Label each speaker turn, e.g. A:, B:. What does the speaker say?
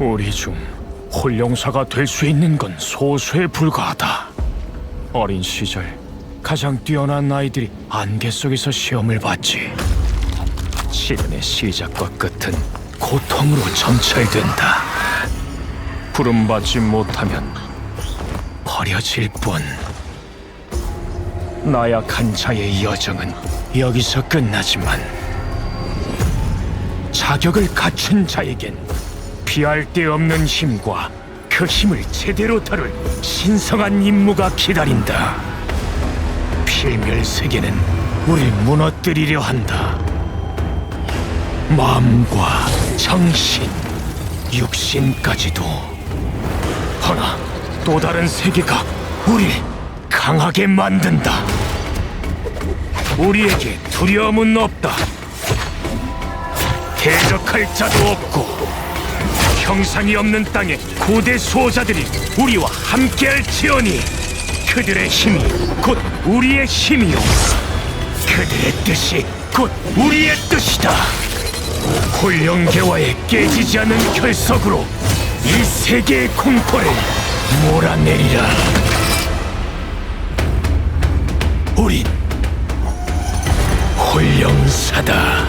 A: 우리 중 홀령사가 될 수 있는 건 소수에 불과하다. 어린 시절 가장 뛰어난 아이들이 안개 속에서 시험을 봤지. 시련의 시작과 끝은 고통으로 점철된다. 부름받지 못하면 버려질 뿐. 나약한 자의 여정은 여기서 끝나지만 자격을 갖춘 자에겐 피할 데 없는 힘과 그 힘을 제대로 다룰 신성한 임무가 기다린다. 필멸 세계는 우릴 무너뜨리려 한다. 마음과 정신, 육신까지도. 허나 또 다른 세계가 우릴 강하게 만든다. 우리에게 두려움은 없다. 대적할 자도 없고 형상이 없는 땅에 고대 수호자들이 우리와 함께할지어니 그들의 힘이 곧 우리의 힘이요. 그들의 뜻이 곧 우리의 뜻이다. 홀령계와의 깨지지 않는 결석으로 이 세계의 공포를 몰아내리라. 우린 홀령사다